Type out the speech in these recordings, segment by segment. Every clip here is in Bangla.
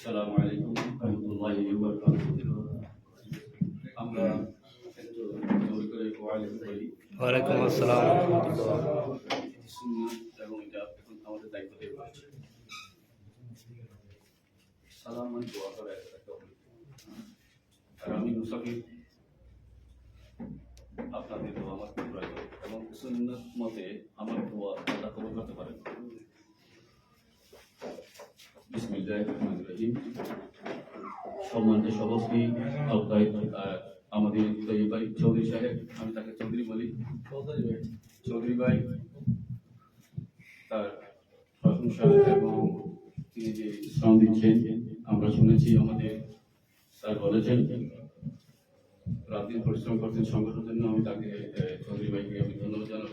আসসালামু আলাইকুম রহমতুল্লাহি আমরা ওয়ালাইকুম আসসালাম এবং এটা আমাদের দায়িত্ব পড়েছে সালাম মানে দোয়া করা আর আমি মুসাফির। আপনাদের দোয়া আমার এবং সুন্নাত মতে আমার দোয়া আল্লাহ কবুল করতে পারেন। সম্মানিত সভাপতি আমাদের ভাই চৌধুরী সাহেব, আমি তাকে চৌধুরী বলি। চৌধুরী ভাই তার প্রশংসা এবং তিনি যে শ্রম দিচ্ছেন, আমরা শুনেছি আমাদের স্যার বলেছেন, রাত পরিশ্রম করছেন সংগঠনের জন্য। আমি তাকে চৌধুরী ভাইকে আমি ধন্যবাদ জানাব।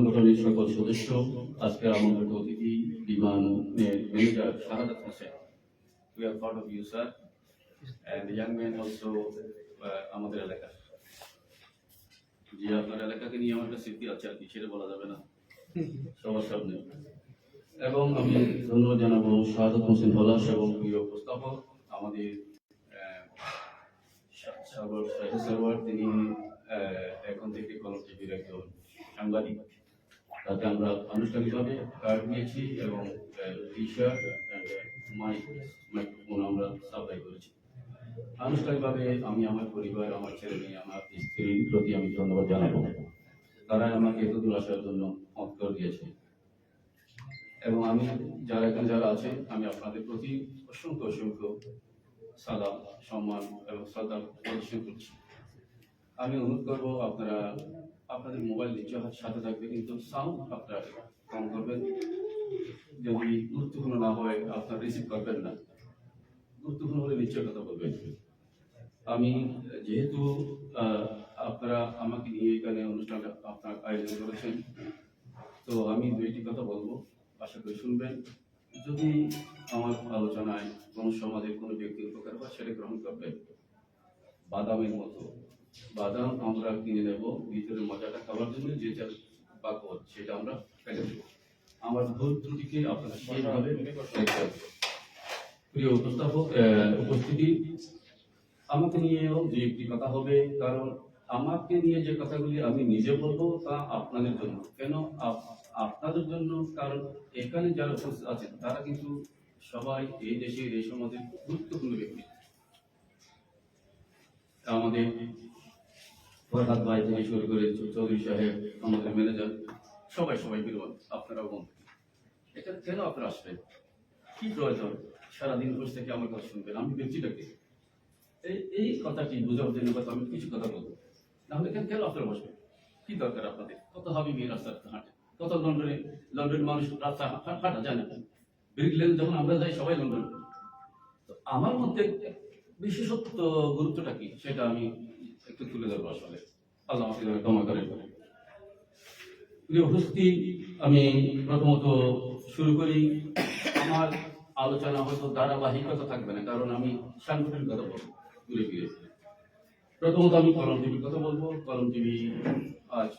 সংগঠনের সকল সদস্য আজকে আমন্ত্রিত অতিথি বিমানের manager Shahadat Hossain we are of you sir and young man also আমাদের এলাকার জি, আপনার এলাকাকে নিয়ে আমার একটা স্মৃতি আছে আর কি বলা যাবে না। সবার সামনে। এবং আমি ধন্যবাদ জানাব শাহাদত হোসেন পলাশ এবং প্রিয় উপস্থাপক, আমাদের তিনি এখন থেকে কলম টিভির একজন সাংবাদিক। তাতে আমরা আনুষ্ঠানিকভাবে কার্ড নিয়েছি এবং টি শার্ট মাইক মাইক্রোফোন আমরা সাপ্লাই করেছি। আনুষ্ঠানিকভাবে আমি, আমার পরিবার, আমার ছেলে মেয়ে, আমার স্ত্রীর প্রতি আমি ধন্যবাদ জানাব। তারা আমাকে এত দূর আসার জন্য মত করে দিয়েছে। এবং আমি, যারা এখানে যারা আছে, আমি আপনাদের প্রতি অসংখ্য অসংখ্য সালাম, সম্মান এবং শ্রদ্ধা প্রদর্শন করছি। আমি অনুরোধ করব আপনারা আপনাদের মোবাইল হাত সাথে থাকবে, কিন্তু সাউন্ড আপনারা কম করবেন। যদি গুরুত্বপূর্ণ না হয়, আপনারা রিসিভ করবেন না। গুরুত্বপূর্ণ হলে নিশ্চয় কথা বলবেন। আমি যেহেতু আপনারা আমাকে নিয়ে এখানে অনুষ্ঠানটা আপনার আয়োজন করেছেন, তো আমি দুইটি কথা বলব। আশা করি শুনবেন। যদি আমার আলোচনায় কোনো সমাজের কোনো ব্যক্তির উপকার হয়, সেটা গ্রহণ করবেন। বাদামের মতো। বাদাম আমরা কিনে নেব ভিতরে মজাটা খাবার জন্য যে যার বাকল সেটা আমরা ফেলে দেবো। আমার ভুল ত্রুটিকে আপনারা সেইভাবে প্রিয় উপস্থাপক উপস্থিতি আমাকে নিয়েও যে একটি কথা হবে কারণ আমাকে নিয়ে যে কথাগুলি আমি নিজে বলব তা আপনাদের জন্য। কেন? আপনাদের জন্য কারণ এখানে যারা উপস্থিত আছেন তারা কিন্তু সবাই এই দেশের এই সমাজের গুরুত্বপূর্ণ ব্যক্তি। আমাদের ফরহাদ ভাই থেকে শুরু করে চৌধুরী সাহেব, আমাদের ম্যানেজার সবাই সবাই বিরোধ আপনারাও বন্ধু। এটা কেন আপনারা আসবেন কি প্রয়োজন? সারাদিন বসে থেকে আমার কথা শুনবেন, আমি ব্যক্তিটাকে এই এই কথাটি বোঝার জন্য হয়তো আমি কিছু কথা বলব। নাহলে কেন কেন আপনারা বসবেন? কি দরকার আপনাদের? কত হাবি মেয়ে রাস্তা হাঁটে? কত লন্ডনে, লন্ডনের মানুষ রাস্তা হাঁটা জানে না। ব্রিকল্যান্ড যখন আমরা যাই, সবাই লন্ডন। তো আমার মধ্যে বিশেষত্ব, গুরুত্বটা কি? সেটা আমি একটু তুলে ধরবো আসলে। আল্লাহ আমাকে যেন ক্ষমা করেন প্রিয় উপস্থিতি আমি প্রথমত শুরু করি। আমার আলোচনা হয়তো ধারাবাহিকতা থাকবে না কারণ আমি সাংগঠনিক কথা বলব ঘুরে ফিরে প্রথমত আমি কলম টিভির কথা বলব। কলম টিভি আজ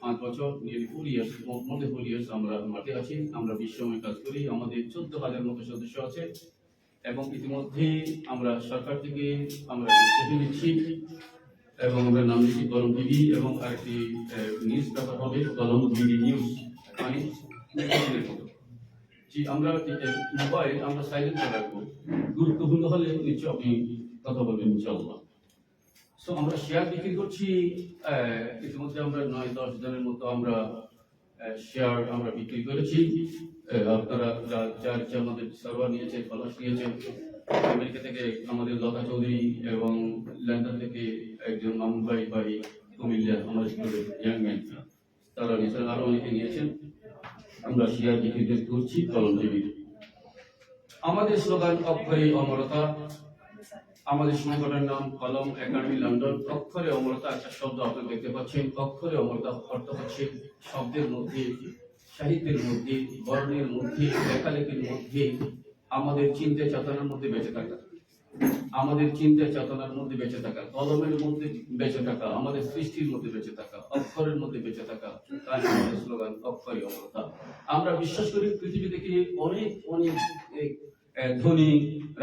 পাঁচ বছর নিয়ে ফোর ইয়ার্স মধ্যে ফোর ইয়ার্স আমরা মাঠে আছি। আমরা বিশ্বময় কাজ করি। আমাদের চোদ্দ হাজার মতো সদস্য আছে। এবং ইতিমধ্যে আমরা সরকার থেকে আমরা নিচ্ছি এবং আমরা নাম দিচ্ছি কলম টিভি এবং আরেকটি নিউজ পেপার হবে কলম টিভি নিউজ মানে জি, আমরা মোবাইল আমরা সাইলেন্ট রাখব। গুরুত্বপূর্ণ হলে নিশ্চয় আপনি কথা বলবেন ইনশাআল্লাহ। সো আমরা শেয়ার বিক্রি করছি ইতিমধ্যে আমরা নয় দশ জনের মতো আমরা শেয়ার আমরা বিক্রি করেছি। আপনারা যার যে আমাদের সার্ভার নিয়েছে ফলাস নিয়েছে আমেরিকা থেকে আমাদের লতা চৌধুরী এবং লন্ডন থেকে একজন ভাই ভাই কুমিল্লা আমাদের ইয়াং ম্যান তারা নিয়েছেন আরও অনেকে নিয়েছেন। আমরা শেয়ার বিক্রি করছি কলম টিভি। আমাদের স্লোগান, অক্ষরে অমরতা। আমাদের সংগঠনের নাম কলম একাডেমি, লন্ডন। অক্ষরে অমরতা একটা শব্দ আপনারা দেখতে পাচ্ছেন। অক্ষরে অমরতা অর্থ হচ্ছে শব্দের মধ্যে, সাহিত্যের মধ্যে, বর্ণের মধ্যে, লেখালেখির মধ্যে আমাদের চিন্তা চেতনার মধ্যে বেঁচে থাকা। আমাদের চিন্তা চেতনার মধ্যে বেঁচে থাকা, কলমের মধ্যে বেঁচে থাকা, আমাদের সৃষ্টির মধ্যে বেঁচে থাকা, অক্ষরের মধ্যে বেঁচে থাকা, তাই আমাদের স্লোগান অক্ষরই অমরতা। আমরা বিশ্বাস করি পৃথিবী থেকে অনেক অনেক ধনী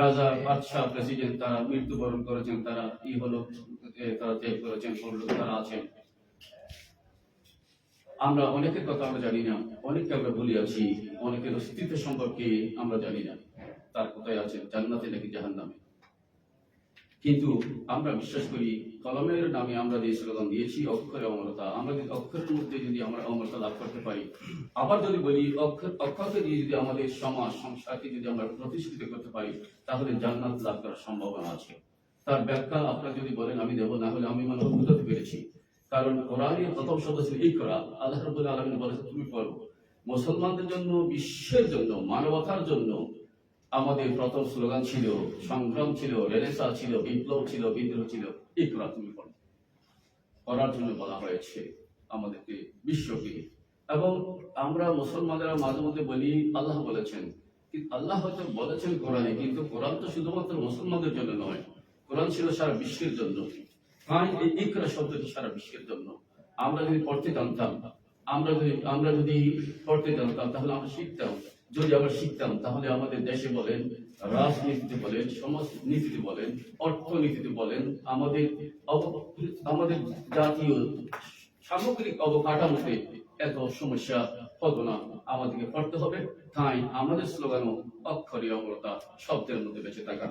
রাজা, বাদশাহ, প্রেসিডেন্ট তারা মৃত্যুবরণ করেছেন, তারা ই হলো তারা ত্যাগ করেছেন তারা আছেন। আমরা অনেকের কথা আমরা জানি না, অনেককে আমরা ভুলে আছি, অনেকের অস্তিত্ব সম্পর্কে আমরা জানি না। তার কোথায় আছেন জান্নাতে নাকি জাহান্নামে। কিন্তু আমরা বিশ্বাস করি, কলমের নামে আমরা যে স্লোগান দিয়েছি, অক্ষরে অমরতা, আমরা যদি অক্ষরের মধ্যে যদি আমরা অমরতা লাভ করতে পারি, আবার যদি বলি অক্ষর, অক্ষরকে দিয়ে যদি আমাদের সমাজ, সংস্কারকে যদি আমরা প্রতিষ্ঠিত করতে পারি, তাহলে জান্নাত লাভ করার সম্ভাবনা আছে। তার ব্যাখ্যা আপনারা যদি বলেন, আমি দেবো, না হলে আমি মানে বুঝতে পেরেছি। কারণ কোরআনের প্রথম শব্দ ছিল এই করা। আল্লাহ রবুল্লাহ আলমিন বলেছে তুমি পড়ো। মুসলমানদের জন্য, বিশ্বের জন্য, মানবতার জন্য আমাদের প্রথম স্লোগান ছিল, সংগ্রাম ছিল রেনেসা ছিল, বিপ্লব ছিল, বিদ্রোহ ছিল ইকরা তুমি করার জন্য বলা হয়েছে আমাদেরকে বিশ্বকে। এবং আমরা মুসলমানেরা মাঝে মধ্যে বলি, আল্লাহ বলেছেন। আল্লাহ হয়তো বলেছেন কোরআনে, কিন্তু কোরআন তো শুধুমাত্র মুসলমানদের জন্য নয়, কোরআন ছিল সারা বিশ্বের জন্য। তাই এই ইকরা শব্দটি সারা বিশ্বের জন্য। আমরা যদি পড়তে জানতাম, আমরা যদি আমরা যদি পড়তে জানতাম, তাহলে আমরা শিখতাম। যদি আমরা শিখতাম, তাহলে আমাদের দেশে বলেন, রাজনীতিতে বলেন সমাজ নীতিতে বলেন, অর্থনীতিতে বলেন, আমাদের আমাদের জাতীয় সামগ্রিক অবকাঠামোতে এত সমস্যা হতো না। আমাদেরকে পড়তে হবে। তাই আমাদের স্লোগানও অক্ষরীয় অমরতা শব্দের মধ্যে বেঁচে থাকা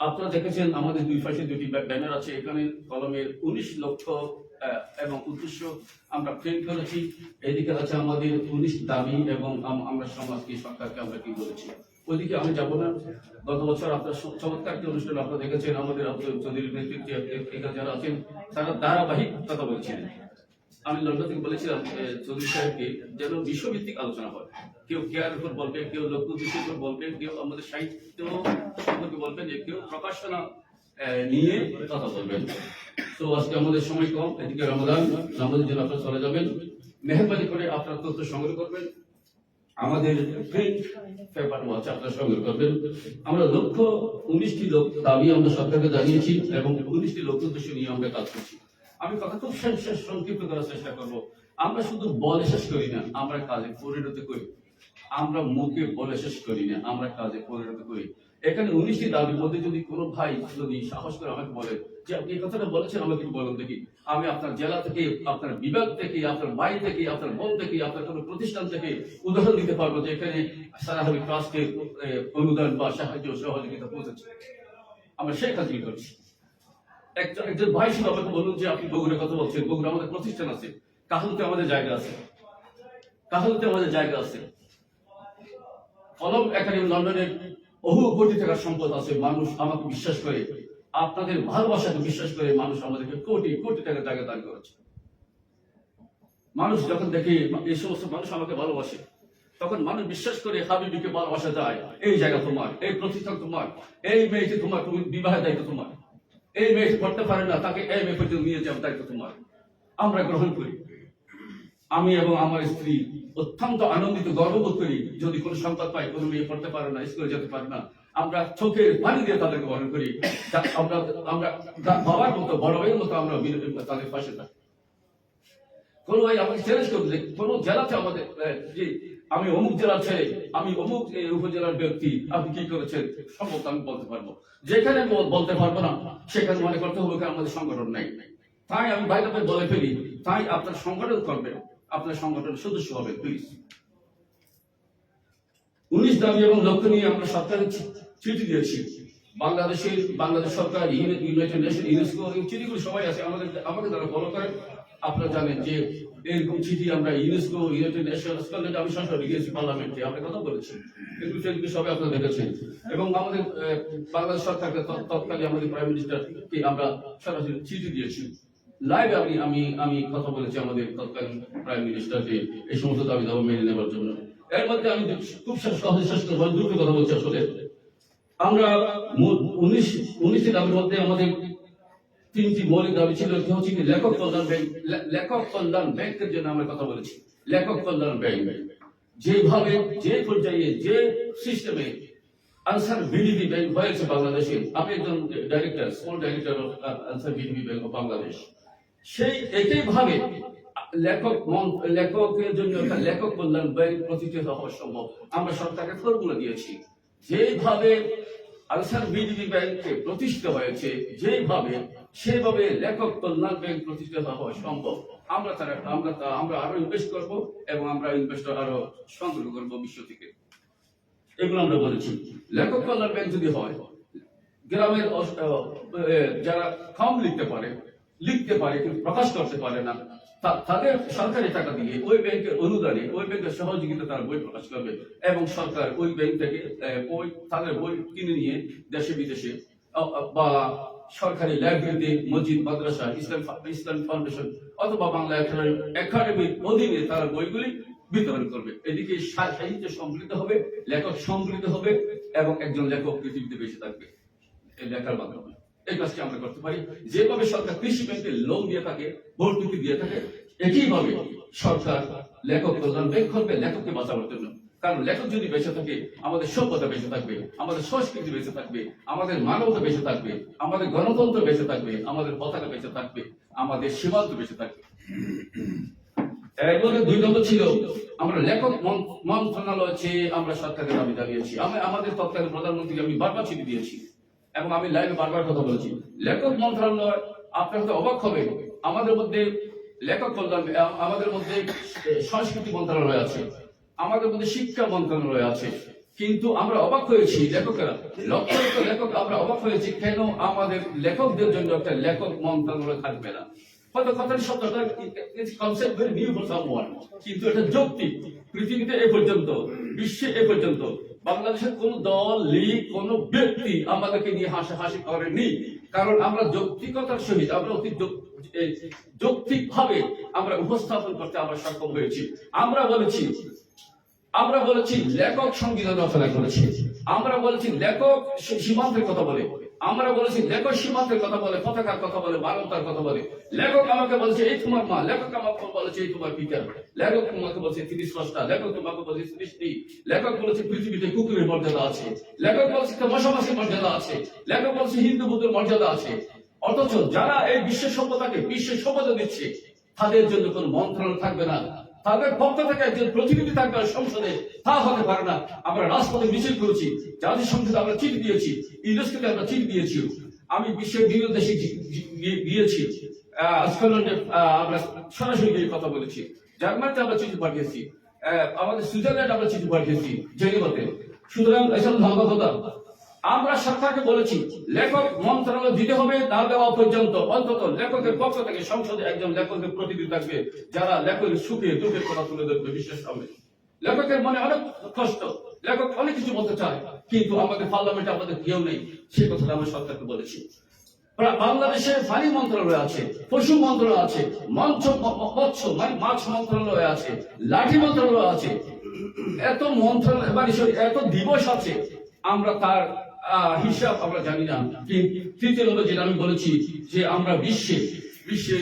আপনারা দেখেছেন আমাদের দুই পাশে দুটি ব্যানার আছে। এখানে কলমের উনিশ লক্ষ এবং উদ্দেশ্য আমরা প্রিন্ট করেছি। এদিকে আছে আমাদের উনিশ দাবি এবং আমরা সমাজকে সরকারকে আমরা কি বলেছি। ওইদিকে আমি যাব না। গত বছর আপনার চমৎকার একটি অনুষ্ঠান আপনারা দেখেছেন। আমাদের চৌধুরীর নেতৃত্বে যারা আছেন, তারা ধারাবাহিক কথা বলছিলেন। আমি লন্ডন থেকে বলেছিলাম চৌধুরী সাহেবকে, যেন বিশ্বভিত্তিক আলোচনা হয়। কেউ কেয়ার উপর বলবে কেউ উদ্দেশ্যের উপর বলবে কেউ আমাদের সাহিত্য সম্পর্কে বলবেন, যে কেউ প্রকাশনা নিয়ে কথা বলবেন। তো আজকে আমাদের সময় কম, এদিকে রমাদান আমাদের জন্য আপনারা চলে যাবেন। মেহরবানি করে আপনারা তথ্য সংগ্রহ করবেন। আমাদের প্রিন্ট পেপারও আছে আপনারা সংগ্রহ করবেন। আমরা লক্ষ্য, উনিশটি লোক দাবি আমরা সরকারকে জানিয়েছি এবং উনিশটি লক্ষ্য উদ্দেশ্য নিয়ে আমরা কাজ করছি। আমি কথা খুব শেষ সংক্ষিপ্ত করার চেষ্টা করব। আমরা শুধু বলে শেষ করি না, আমরা কাজে পরিণত করি। আমরা মুখে বলে শেষ করি না, আমরা কাজে পরিণত করি। এখানে উনিশটি দাবির মধ্যে যদি কোনো ভাই যদি সাহস করে আমাকে বলে যে আপনি এই কথাটা বলেছেন, আমাকে বলুন দেখি। আমি আপনার জেলা থেকে, আপনার বিভাগ থেকে, আপনার বাড়ি থেকে, আপনার বোন থেকে, আপনার কোনো প্রতিষ্ঠান থেকে উদাহরণ দিতে পারব যে এখানে সারাহাবি ট্রাস্টের অনুদান বা সাহায্য সহযোগিতা পৌঁছেছে। আমরা সেই কাজই করছি। একজন বলুন যে আপনি বগুড়ার কথা বলছেন, বগুড়া আমাদের প্রতিষ্ঠান আছে কাহলতে আমাদের জায়গা আছে কাহলতে আমাদের জায়গা আছে। কলম একাডেমি লন্ডনের বহু কোটি টাকার সম্পদ আছে, মানুষ আমাকে বিশ্বাস করে, আপনাদের ভালোবাসাকে বিশ্বাস করে মানুষ আমাদেরকে কোটি কোটি টাকা জায়গা দান করেছে। মানুষ যখন দেখে এই সমস্ত মানুষ আমাকে ভালোবাসে, তখন মানুষ বিশ্বাস করে হাবিবিকে ভালোবাসা যায় এই জায়গা তোমার, এই প্রতিষ্ঠান তোমার, এই মেয়েটি তোমার, তুমি বিবাহের দায়িত্ব তোমার। এই মেয়েটি পড়তে পারে না, তাকে এই মেয়ে পর্যন্ত নিয়ে যাওয়ার দায়িত্ব তোমার। আমরা গ্রহণ করি। আমি এবং আমার স্ত্রী অত্যন্ত আনন্দিত, গর্ববোধ করি, যদি কোনো সংবাদ পাই, কোনো মেয়ে পড়তে পারে না, স্কুলে যেতে পারে না, আমরা চোখের পানি দিয়ে তাদেরকে বরণ করি। আমরা আমরা বাবার মতো, বড় ভাইয়ের মতো আমরা তাদের পাশে থাকি। কোন ভাই আমাকে চ্যালেঞ্জ করবে কোন জেলাতে আমাদের আমি অমুক জেলার ছেলে, আমি অমুক উপজেলার ব্যক্তি, আপনি কি করেছেন? সম্ভব আমি বলতে পারব। যেখানে বলতে পারব না, সেখানে মনে করতে হবে আমাদের সংগঠন নাই। তাই আমি বাইরে বাইরে বলে ফেলি, তাই আপনার সংগঠন করবেন, আপনার সংগঠনের সদস্য হবে প্লিজ উনিশ দাবি এবং লক্ষ্য নিয়ে আমরা সরকারের চিঠি দিয়েছি। বাংলাদেশের বাংলাদেশ সরকার ইউনাইটেড নেশন, ইউনেস্কো চিঠিগুলো সবাই আছে, আমাদের আমাকে যারা ফলো করেন আপনারা জানেন যে এরকম চিঠি আমরা ইউনেস্কো ইউনাইটেড আমি গিয়েছি পার্লামেন্টে কথা বলেছি সবাই আপনারা দেখেছেন এবং আমাদের বাংলাদেশ সরকারকে তৎকালীন আমাদের প্রাইম মিনিস্টারকে আমরা সরাসরি চিঠি দিয়েছি। লাইভ আমি আমি আমি কথা বলেছি আমাদের তৎকালীন প্রাইম মিনিস্টারকে এই সমস্ত দাবি দাবা মেনে নেবার জন্য। এর মধ্যে আমি খুব সহজে শেষ দ্রুত কথা বলছি আসলে। আমরা উনিশ, উনিশটি দাবির মধ্যে আমাদের তিনটি মৌলিক দাবি ছিল হচ্ছে লেখক কল্যাণ ব্যাংক লেখক কল্যাণ ব্যাংকের জন্য আমরা কথা বলেছি। লেখক কল্যাণ ব্যাংক যেভাবে, যে পর্যায়ে, যে সিস্টেমে আনসার বিডিবি ব্যাংক হয়েছে বাংলাদেশে আমি একজন director director of Ansar BDB bank of Bangladesh সেই একই ভাবে লেখক লেখকের জন্য লেখক কল্যাণ ব্যাংক প্রতিষ্ঠিত হওয়া সম্ভব। আমরা সরকারকে ফর্মুলা দিয়েছি। যেভাবে আনসার বিডিবি ব্যাংকে প্রতিষ্ঠিত হয়েছে, যেভাবে সেভাবে লেখক কল্যাণ ব্যাংক প্রতিষ্ঠিত হওয়া সম্ভব। আমরা তারা আমরা তা- আমরা আরও ইনভেস্ট করব এবং আমরা ইনভেস্টর আরও সংগ্রহ করব বিশ্ব থেকে। এগুলো আমরা বলেছি। লেখক কল্যাণ ব্যাংক যদি হয়, গ্রামের যারা কম লিখতে পারে লিখতে পারে কিন্তু প্রকাশ করতে পারে না তাদের সরকারি টাকা দিয়ে ওই ব্যাংকের অনুদানে, ওই ব্যাংকের সহযোগিতা তারা বই প্রকাশ করবে এবং সরকার ওই ব্যাংক থেকে বই তাদের বই কিনে নিয়ে দেশে বিদেশে বা সরকারি লাইব্রেরিতে মসজিদ, মাদ্রাসা, ইসলাম ইসলাম ফাউন্ডেশন অথবা বাংলা একাডেমি- একাডেমির অধীনে তারা বইগুলি বিতরণ করবে। এদিকে সাহিত্য সম্মিলিত হবে, লেখক সম্মিলিত হবে এবং একজন লেখক পৃথিবীতে বেঁচে থাকবে এই লেখার মাধ্যমে। এই কাজটি আমরা করতে পারি। যেভাবে সরকার কৃষি ব্যাংকে লোন দিয়ে থাকে, ভর্তুকি দিয়ে থাকে, একইভাবে সরকার লেখক কল্যাণ ব্যাংক করবে লেখককে বাঁচানোর জন্য কারণ লেখক যদি বেঁচে থাকে, আমাদের সভ্যতা বেঁচে থাকবে, আমাদের সংস্কৃতি বেঁচে থাকবে, আমাদের মানবতা বেঁচে থাকবে, আমাদের গণতন্ত্র বেঁচে থাকবে, আমাদের পতাকা বেঁচে থাকবে, আমাদের সীমান্ত বেঁচে থাকবে। দুই নম্বর ছিল, আমরা লেখক মন্ত্রণালয় চেয়ে আমরা সরকারের দাবি জানিয়েছি। আমি আমাদের তৎকালীন প্রধানমন্ত্রী আমি বারবার চিঠি দিয়েছি এবং আমি লাইভে বারবার কথা বলেছি। লেখক মন্ত্রণালয়, আপনার হয়তো অবাক হবে আমাদের মধ্যে লেখক কল্যাণ, আমাদের মধ্যে সংস্কৃতি মন্ত্রণালয় আছে। আমাদের মধ্যে শিক্ষা মন্ত্রণালয় আছে। কিন্তু আমরা অবাক হয়েছি লেখকেরা। লক্ষ লক্ষ লেখক, আমরা অবাক হয়েছি কেন আমাদের লেখকদের জন্য একটা লেখক মন্ত্রণালয় থাকবে না? হয়তো সামওয়ান কিন্তু এটা যৌক্তিক। পৃথিবীতে এ পর্যন্ত, বিশ্বে এ পর্যন্ত, বাংলাদেশের কোন দল কোন ব্যক্তি আমাদেরকে নিয়ে হাসাহাসি করেনি। কারণ আমরা যৌক্তিকতার সহিত, আমরা অতি যৌক্তিক ভাবে আমরা উপস্থাপন করতে আমরা সক্ষম হয়েছি। আমরা বলেছি আমরা বলেছি লেখক সংবিধান রচনা করেছে। আমরা বলেছি লেখক সীমান্তের কথা বলে। আমরা বলেছি লেখক সীমান্তের কথা বলে, পতাকার কথা বলে মানবতার কথা বলে। লেখক আমাকে বলছে, এই তোমার মা। লেখক আমাকে বলেছে, এই তোমার পিতা। লেখক তোমাকে বলছে তিনি স্রষ্টা লেখক তোমাকে বলছে সৃষ্টি লেখক বলেছে, পৃথিবীতে কুকুরের মর্যাদা আছে। লেখক বলছে মশামাসির মর্যাদা আছে। লেখক বলছে, হিন্দু বুদ্ধের মর্যাদা আছে। অথচ যারা এই বিশ্ব সভ্যতাকে বিশ্বের সভ্যতা দিচ্ছে, তাদের জন্য কোন মন্ত্রণালয় থাকবে না। তাদের পক্ষ থেকে একজন প্রতিনিধি থাকবে সংসদে, তা হতে পারে না। আমরা রাজপথে মিছিল করেছি জাতীয় সংসদে আমরা চিঠি দিয়েছি, ইউনেস্কোতে আমরা চিঠি দিয়েছি। আমি বিশ্বের বিভিন্ন দেশে গিয়েছি। স্কটল্যান্ডে আমরা সরাসরি গিয়ে কথা বলেছি। জার্মানিতে আমরা চিঠি পাঠিয়েছি। আমাদের সুইজারল্যান্ড আমরা চিঠি পাঠিয়েছি, জেনিভাতে। সুতরাং এসব ধর্ম কথা আমরা সরকারকে বলেছি, লেখক মন্ত্রণালয় দিতে হবে, না দেওয়া পর্যন্ত। অন্তত লেখকের পক্ষ থেকে সংসদে একজন লেখকের প্রতিনিধি থাকবে, যারা লেখকের সুখে, দুঃখের কথা তুলে ধরবে বিশ্বের সামনে। লেখকের মনে অনেক কষ্ট। লেখক অনেক কিছু বলতে চায়, কিন্তু আমাদের পার্লামেন্টে আমাদের কেউ নেই। সে কথাটা আমরা সরকারকে বলেছি। বাংলাদেশে পানি মন্ত্রণালয় আছে, পশু মন্ত্রণালয় আছে মঞ্চ মৎস্য মানে মাছ মন্ত্রণালয় আছে, লাঠি মন্ত্রণালয় আছে। এত মন্ত্রণালয় মানে এত দিবস আছে, আমরা তার হিসাব আমরা জানি না। কিন্তু তৃতীয় নম্বর যেটা আমি বলেছি যে আমরা বিশ্বে বিশ্বে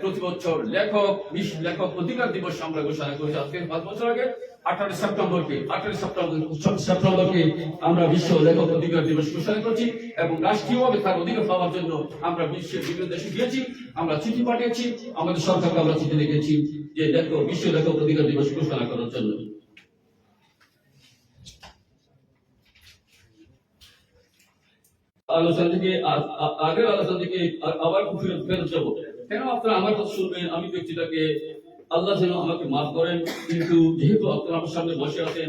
প্রতি বছর লেখক বিশ্ব লেখক অধিকার দিবস আমরা ঘোষণা করেছি আজকে, পাঁচ বছর আগে আঠারো সেপ্টেম্বরকে আঠারো সেপ্টেম্বর সেপ্টেম্বরকে আমরা বিশ্ব লেখক অধিকার দিবস ঘোষণা করেছি এবং রাষ্ট্রীয়ভাবে তার অধিকার পাওয়ার জন্য আমরা বিশ্বের বিভিন্ন দেশে গিয়েছি, আমরা চিঠি পাঠিয়েছি, আমাদের সরকারকে আমরা চিঠি লিখেছি যে লেখক, বিশ্ব লেখক অধিকার দিবস ঘোষণা করার জন্য। আগের আলোচনা থেকে আবার ফেরত যাব। কেন আপনারা আমার কথা শুনবেন? আমি ব্যক্তিটাকে আল্লাহ যেন আমাকে মাফ করেন। কিন্তু যেহেতু আপনারা আমার সামনে বসে আছেন,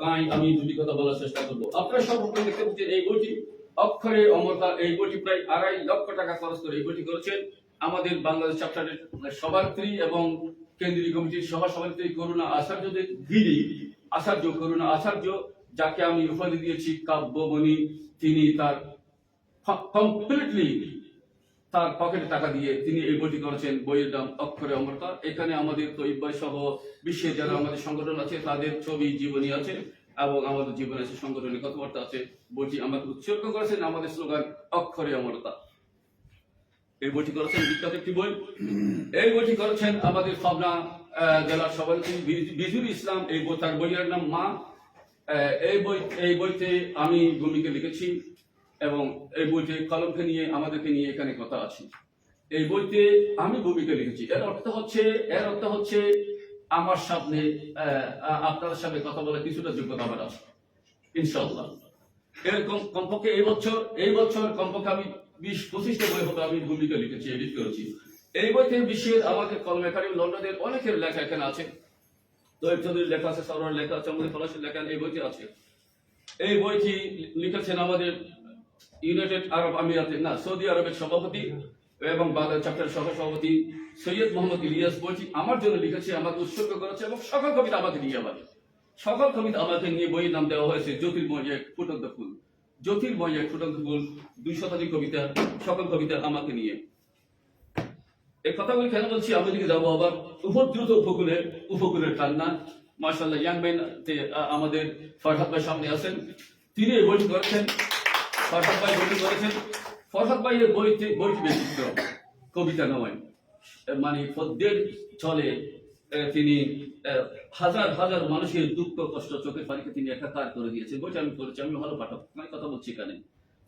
তাই আমি দুটি কথা বলার চেষ্টা করব। আপনারা সর্বপ্রথম দেখতে পাচ্ছেন এই বইটি। অক্ষরে অমরতা এই বইটি প্রায় আড়াই লক্ষ টাকা খরচ করে এই বইটি করেছেন। আমাদের বাংলাদেশ চ্যাপ্টারের এবং কেন্দ্রীয় কমিটির সভা সভাপতি করুণা আচার্যদের দিদি আচার্য করুণা আচার্য, যাকে আমি উপাধি দিয়েছি কাব্যমণি। তিনি তার কমপ্লিটলি তার পকেটে টাকা দিয়ে তিনি এই বইটি করেছেন বইয়ের দাম অক্ষরে অমরতা এখানে আমাদের তৈব ভাই সহ বিশ্বে যারা আমাদের সংগঠন আছে তাদের ছবি জীবনী আছে এবং আমাদের জীবনে আছে সংগঠনের কথাবার্তা আছে। বইটি আমাকে উৎসর্গ করেছেন আমাদের স্লোগান অক্ষরে অমরতা। এই বইটি করেছেন বিখ্যাত একটি বই। এই বইটি করেছেন আমাদের আহ, জেলার সভাপতি বিজুর ইসলাম। এই বই তার বইয়ের নাম মা। এই বই এই বইতে আমি ভূমিকা লিখেছি। এবং এই বইতে কলমকে নিয়ে, আমাদেরকে নিয়ে এখানে কথা আছে। এই বইতে আমি ভূমিকা লিখেছি। এর অর্থ হচ্ছে, এর অর্থ হচ্ছে, আমার সামনে আপনাদের সামনে কথা বলার কিছুটা যোগ্যতা আমার আছে। ইনশাল্লাহ এরকম কমপক্ষে এই বছর এই বছর কমপক্ষে আমি বিশ, পঁচিশটা বই হতো আমি ভূমিকা লিখেছি, এডিট করেছি। এই বইতে বিশ্বের, আমাদের কলম একাডেমি লন্ডনের অনেকের লেখা এখানে আছে। তো চৌধুরীর লেখা আছে সরোয়ার লেখা আছে, আমাদের পলাশের লেখা এই বইটি আছে। এই বইটি লিখেছেন আমাদের ইউনাইটেড আরব আমিরাতের না, সৌদি আরবের সভাপতি এবং বাংলা চ্যাপ্টার সহ সভাপতি সৈয়দ মোহাম্মদ ইলিয়াস বইটি আমার জন্য লিখেছে, আমাকে উৎসর্গ করেছে এবং সকল কবিতা আমাকে নিয়ে আবার সকল কবিতা আমাকে নিয়ে বইয়ের নাম দেওয়া হয়েছে, জ্যোতির্ময় এক ফুটন্ত ফুল। জ্যোতির্ময় এক ফুটন্ত ফুল, দুই শতাধিক কবিতা, সকল কবিতা আমাকে নিয়ে। এই কথাগুলি কেন বলছি? আমি দিকে যাব আবার উপদ্রুত উপকূলের উপকূলের কান্না মার্শাল্লাহ ইয়াং ম্যান আমাদের ফরহাদ ভাই সামনে আছেন। তিনি এই বইটি করেছেন ফরহাদ ভাই বইটি করেছেন ফরহাদ এর বইটি বইটি ব্যক্তিক্রম কবিতা নয়। মানে পদ্যের চলে আহ, তিনি হাজার হাজার মানুষের দুঃখ কষ্ট চোখের পানিকে তিনি একাকার করে দিয়েছেন। বইটা আমি করেছি আমি ভালো পাঠক আমি কথা বলছি এখানে।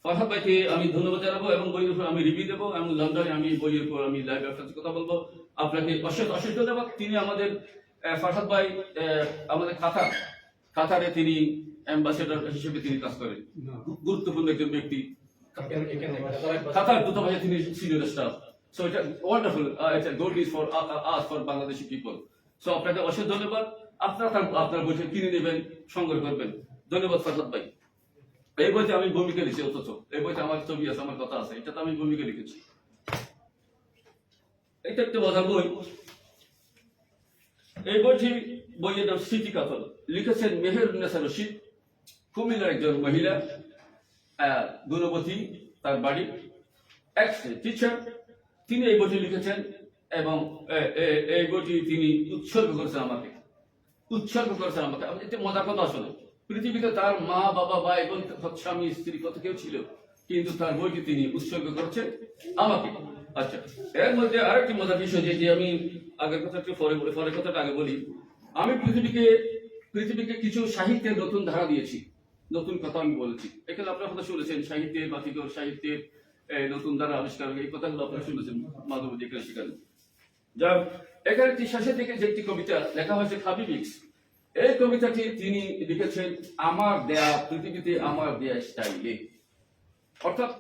ফরহাদ ভাইকে আমি ধন্যবাদ জানাব এবং বইয়ের উপর আমি রিভিউ দেবো এবং লন্ডনে আমি বইয়ের উপর আমি লাইভ আপনার কথা বলব। আপনাকে অশেষ অশেষ ধন্যবাদ। তিনি আমাদের ফরহাদ ভাই আমাদের কাতার কাতারে তিনি অ্যাম্বাসেডর হিসেবে তিনি কাজ করেন। গুরুত্বপূর্ণ একজন ব্যক্তি। কাতার দূতাবাসে তিনি সিনিয়র স্টাফ সো এটা ওয়ান্ডারফুল এটা good news for us for Bangladeshi people so আপনাকে অশেষ ধন্যবাদ। আপনারা তার- আপনার বইটা কিনে নেবেন সংগ্রহ করবেন। ধন্যবাদ ফরহাদ ভাই। এই বইতে আমি ভূমিকা লিখেছি অথচ। এই বইতে আমার ছবি আছে আমার কথা আছে। এটাতে আমি ভূমিকা লিখেছি। এটা একটা মজার বই। এই বইটি বইয়ের নাম স্মৃতি কাতল লিখেছেন মেহের নেসা রশিদ কুমিল্লার একজন মহিলা গুণবতী, তার বাড়ি। এক্স টিচার তিনি এই বইটি লিখেছেন এবং এই বইটি তিনি উৎসর্গ করেছেন আমাকে। উৎসর্গ করেছেন আমাকে। আমি এতে মজার কথা আসলে পৃথিবীতে তার মা, বাবা বোন কত স্বামী, স্ত্রী কত কেউ ছিল, কিন্তু তার বইটি তিনি উৎসর্গ করছেন আমাকে। আচ্ছা এর মধ্যে আরেকটি মজার বিষয় যে যে আমি আগের কথা একটু পরে বলি, পরের কথাটা আগে বলি। আমি পৃথিবীকে পৃথিবীকে কিছু সাহিত্যের নতুন ধারা দিয়েছি। নতুন কথা আমি বলেছি। এখানে আপনার কথা শুনেছেন সাহিত্যের বাতিকর সাহিত্যের নতুন দ্বারা আবিষ্কার এই কথাগুলো আপনারা শুনেছেন মাধবী এখানে সেখানে যা এখানে একটি শেষের দিকে যে একটি কবিতা লেখা হয়েছে খাবিবিক্স এই কবিতাটি তিনি লিখেছেন, আমার দেয়া পৃথিবীতে আমার দেয়া স্টাইলে। অর্থাৎ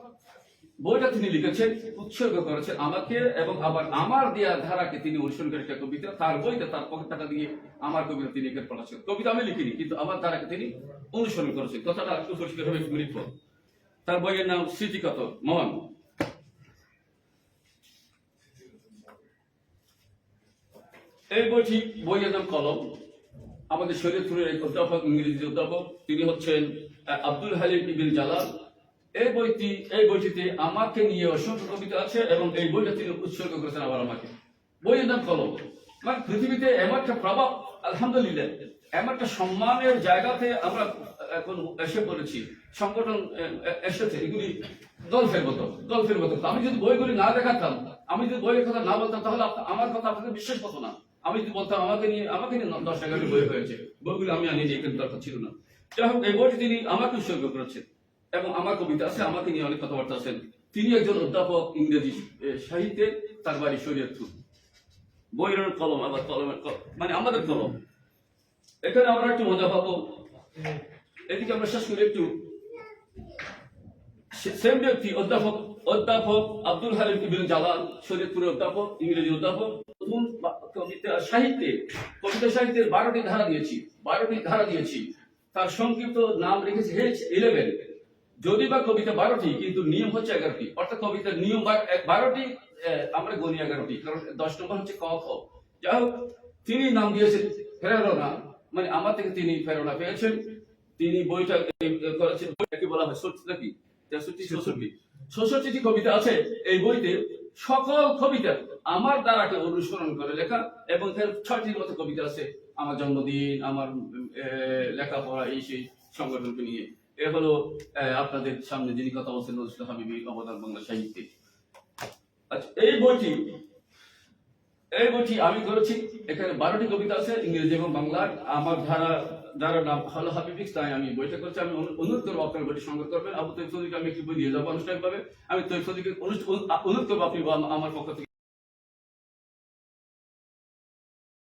বইটা তিনি লিখেছেন, উৎসর্গ করেছেন আমাকে এবং আবার আমার দেয়া ধারাকে তিনি অনুসরণ করে একটা কবিতা, তার বইতে তার পকেট টাকা দিয়ে আমার কবিতা তিনি প্রকাশ করেন কবিতা আমি লিখিনি, কিন্তু আমার ধারাকে তিনি অনুসরণ করেছেন কথাটা একটু পরিষ্কার হবে মিনিট পর তার বইয়ের নাম স্মৃতিকত মন। এই বইটি, বইয়ের নাম কলম। আমাদের শরীয়তপুরের এক অধ্যাপক, ইংরেজি অধ্যাপক, তিনি হচ্ছেন আব্দুল হালিম ইবিন জালাল। এই বইটি, এই বইটিতে আমাকে নিয়ে অসংখ্য কবিতা আছে এবং এই বইটা তিনি উৎসর্গ করেছেন আবার আমাকে। বইয়ের নাম কলম। মানে পৃথিবীতে এমন একটা প্রভাব, আলহামদুলিল্লাহ, এমন একটা সম্মানের জায়গাতে আমরা এখন এসে পড়েছি। সংগঠন এসেছে, এগুলি গল্পের মতো গল্পের মতো। আমি যদি বইগুলি না দেখাতাম, আমি যদি বইয়ের কথা না বলতাম, তাহলে আমার কথা আপনাদের বিশ্বাস হতো না। আমি যদি বলতাম, আমাকে নিয়ে আমাকে নিয়ে দশ এগারোটি বই হয়েছে, বইগুলি আমি আনিনি এখানে দরকার ছিল না। যাই হোক, এই বইটি তিনি আমাকে উৎসর্গ করেছেন। এবং আমার কবিতা আছে আমাকে নিয়ে অনেক কথাবার্তা আছেন তিনি একজন অধ্যাপক ইংরেজি এ, সাহিত্যে তার বাড়ি শরীয়তপুর। বইয়ের কলম আবার কলমের কলম মানে আমাদের কলম। এখানে আমরা একটু মজা পাবো। এদিকে আমরা শেষ করি একটু। সেম ব্যক্তি অধ্যাপক অধ্যাপক আব্দুল হালিম ইবিন জালাল শরীয়তপুরের অধ্যাপক ইংরেজি অধ্যাপক। নতুন কবিতা সাহিত্যে কবিতা সাহিত্যের বারোটি ধারা দিয়েছি বারোটি ধারা দিয়েছি। তার সংক্ষিপ্ত নাম রেখেছে হেচ ইলেভেন যদি বা কবিতা বারোটি, কিন্তু নিয়ম হচ্ছে এগারোটি। অর্থাৎ কবিতার নিয়ম বারোটি আমরা গণি এগারোটি। কারণ দশ নম্বর হচ্ছে ক, খ। যাই হোক, তিনি নাম দিয়েছেন প্রেরণা। মানে আমার থেকে তিনি প্রেরণা পেয়েছেন। তিনি বইটা করেছেন, বইটাকে বলা হয় সত্যি নাকি? তেষট্টি, চৌষট্টি। ষষ্ঠটি কবিতা আছে এই বইতে। সকল কবিতা আমার দ্বারাকে অনুসরণ করে লেখা এবং এর ছয়টির মতো কবিতা আছে। আমার জন্মদিন, আমার লেখাপড়া, এই সেই সংগঠনকে নিয়ে। এ হলো আপনাদের সামনে যিনি কথা বলছেন নজরুল হাবিবি অবদান বাংলা সাহিত্যে। আচ্ছা এই বইটি এই বইটি আমি করেছি, এখানে বারোটি কবিতা আছে, ইংরেজি এবং বাংলার আমার ধারা যারা নাম হলো হাবিবিক্স তাই আমি বইটা করছি। আমি অনু- অনুরোধ করব আপনার বইটি সংগ্রহ করবেন। আবু তৈফ আমি একটি বই দিয়ে যাব আনুষ্ঠানিকভাবে আমি তৈফ সদিকে অনুরোধ করব আপনি আমার পক্ষ থেকে